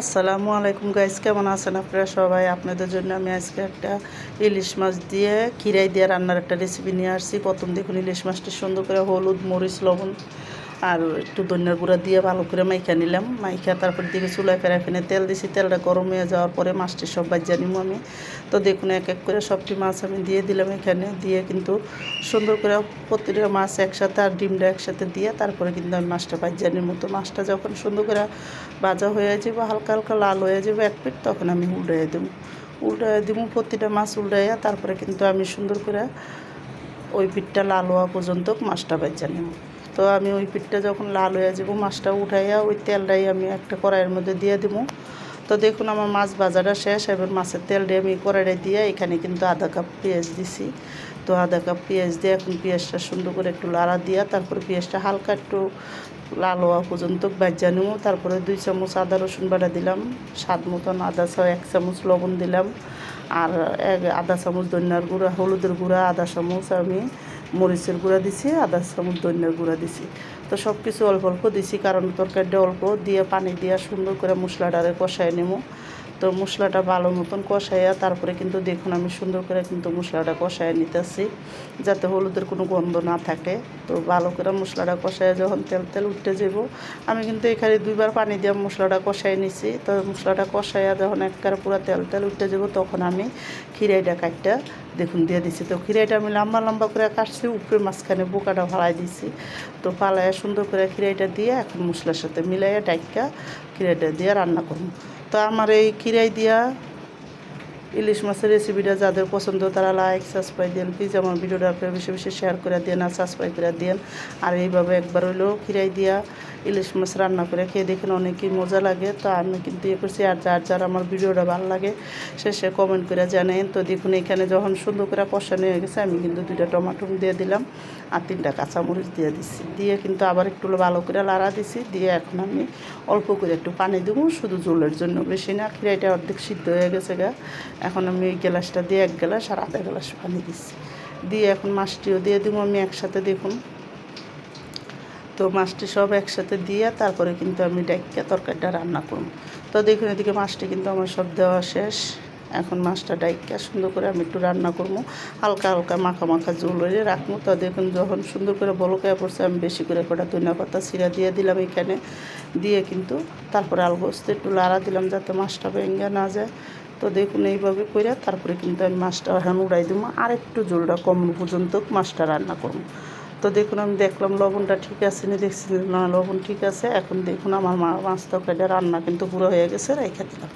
আসসালামু আলাইকুম গাইস কেমন আছেন আপনারা সবাই? আপনাদের জন্য আমি আজকে একটা ইলিশ মাছ দিয়ে খিরাই দিয়ে রান্নার একটা রেসিপি নিয়ে আসছি। প্রথম দেখুন ইলিশ মাছটা সুন্দর করে হলুদ, মরিচ, লবণ আর একটু ধনিয়ার গুঁড়া দিয়ে ভালো করে মাইখা নিলাম। মাইখা তারপর দিকে চুলায় ফেরা ফেনে তেল দিছি। তেলটা গরম হয়ে যাওয়ার পরে মাছটি সব বাজ্যা নিব আমি। তো দেখুন, এক এক করে সবটি মাছ আমি দিয়ে দিলাম এখানে। দিয়ে কিন্তু সুন্দর করে প্রতিটা মাছ একসাথে আর ডিমটা একসাথে দিয়ে তারপরে কিন্তু আমি মাছটা বাজ্যা নিব তো মাছটা যখন সুন্দর করে ভাজা হয়ে যাবে, হালকা হালকা লাল হয়ে যাবে এক পিঠ, তখন আমি উল্টাই দেবো উল্টাই দিব প্রতিটা মাছ উল্টাইয়া তারপরে কিন্তু আমি সুন্দর করে ওই পিঠটা লাল হওয়া পর্যন্ত মাছটা বাজ্যা নেব তো আমি ওই পিঠটা যখন লাল হয়ে যাব, মাছটা উঠাইয়া ওই তেলটাই আমি একটা কড়াইয়ের মধ্যে দিয়ে দেবো। তো দেখুন আমার মাছ ভাজাটা শেষ, এবার মাছের তেলটা আমি কড়াইয়ে দিয়ে এখানে কিন্তু আধা কাপ পেঁয়াজ দিছি। তো আধা কাপ পেঁয়াজ দিয়ে এখন পেঁয়াজটা সুন্দর করে একটু লাড়া দিয়া তারপরে পেঁয়াজটা হালকা একটু লাল হওয়া পর্যন্ত বাজ্যা নেব। তারপরে দুই চামচ আদা রসুন বাটা দিলাম, স্বাদ মতন আদা চাও এক চামচ লবণ দিলাম। আর এক আধা চামচ ধনিয়ার গুঁড়া, হলুদের গুঁড়া, আধা চামচ আমি মরিচের গুঁড়া দিছি, আদা চামচ ধনিয়ার গুঁড়া দিছি। তো সব কিছু অল্প অল্প দিছি, কারণ তরকারিটা অল্প দিয়ে, পানি দিয়ে সুন্দর করে মশলাটারে কষায় নেব। তো মশলাটা ভালো মতন কষাইয়া তারপরে কিন্তু দেখুন আমি সুন্দর করে কিন্তু মশলাটা কষায় নিতেছি, যাতে হলুদের কোনো গন্ধ না থাকে। তো ভালো করে মশলাটা কষাইয়া যখন তেল তেল উঠতে যাব, আমি কিন্তু এখানে দুইবার পানি দিয়ে মশলাটা কষাই নিছি। তো মশলাটা কষাইয়া যখন একবারে পুরো তেল তেল উঠতে যাব, তখন আমি খিরাইটা কাটটা দেখুন দিয়ে দিছি। তো খিরাইটা আমি লম্বা লম্বা করে কাটছি, উপরে মাঝখানে বোকাটা ফালাই দিছি। তো ফালাইয়া সুন্দর করে খিরাইটা দিয়ে এখন মশলার সাথে মিলাইয়া ডাইকা খিরাইটা দিয়ে রান্না করব। তো আমার এই কিরাই দিয়া ইলিশ মাছের রেসিপিটা যাদের পছন্দ, তারা লাইক সাবস্ক্রাইব দেন। প্লিজ আমার ভিডিওটা আপনারা বেশি বেশি শেয়ার করে দেন আর সাবস্ক্রাইব করে দেন। আর এইভাবে একবার হইলেও খিরাই দিয়া ইলিশ মাছ রান্না করে খেয়ে দেখেন অনেকই মজা লাগে। তো আমি কিন্তু ইয়ে করছি আর যার যার আমার ভিডিওটা ভালো লাগে, সে সে কমেন্ট করে জানেন তো দেখুন এখানে যখন সুন্দর করে কষানো হয়ে গেছে, আমি কিন্তু দুইটা টমাটো দিয়ে দিলাম আর তিনটা কাঁচামরিচ দিয়ে দিচ্ছি দিয়ে কিন্তু আবার একটু ভালো করে লাড়া দিছি। দিয়ে এখন আমি অল্প করে একটু পানি দেবো, শুধু জলের জন্য। বেশি না, খিরাইটা অর্ধেক সিদ্ধ হয়ে গেছে গা। এখন আমি এই গ্লাসটা দিয়ে এক গ্লাস আর আধা গ্লাস পানি দিচ্ছি। দিয়ে এখন মাছটিও দিয়ে দেবো, আমি একসাথে দেখুন। তো মাছটি সব একসাথে দিয়ে তারপরে কিন্তু আমি ডাইকা তরকারিটা রান্না করব। তো দেখুন এদিকে মাছটি কিন্তু আমার সব দেওয়া শেষ। এখন মাছটা ডাইকা সুন্দর করে আমি একটু রান্না করব। হালকা হালকা মাখা মাখা জল হয়ে রাখব। তো দেখুন যখন সুন্দর করে বলকায় পড়ছে, আমি বেশি করে কটা ধনিয়া পাতা, সিরা দিয়ে দিলাম এখানে। দিয়ে কিন্তু তারপরে আলগোস্তে একটু লাড়া দিলাম যাতে মাছটা ভেঙে না যায়। তো দেখুন, এইভাবে করে তারপরে কিন্তু আমি মাছটা এখন উড়াই দেবো আর একটু জলটা কম পর্যন্ত মাছটা রান্না করব। তো দেখুন, আমি দেখলাম লবণটা ঠিক আছে নি? দেখছি না, লবণ ঠিক আছে। এখন দেখুন, আমার মা মাছ তরকারিটা রান্না কিন্তু পুরো হয়ে গেছে, রেখে দিলাম।